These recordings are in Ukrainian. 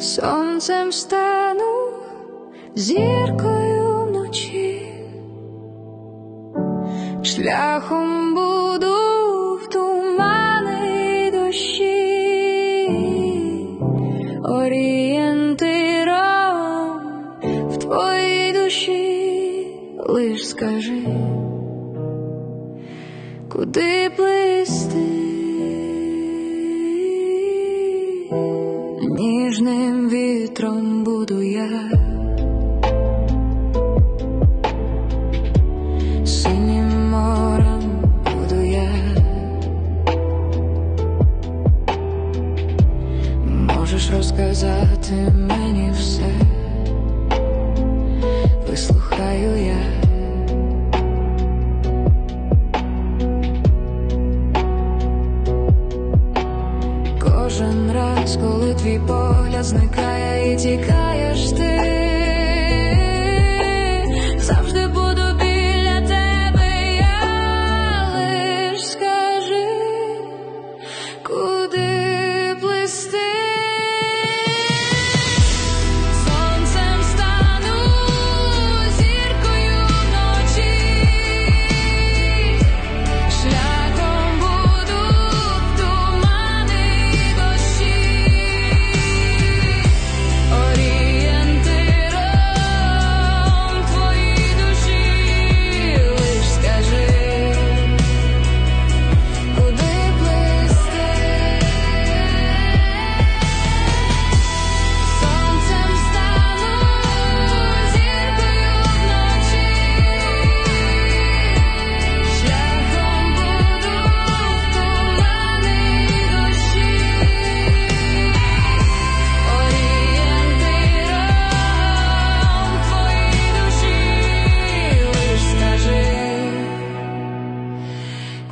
сонцем стану зіркою вночі, шляхом буду в тумани дощі, орієнтиром в твоїй душі, лиш скажи, куди плисти. Ніжним вітром буду я, синім морем буду я, можеш розказати мені все, коли твій погляд зникає і тікаєш ти,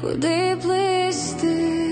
куди плисти.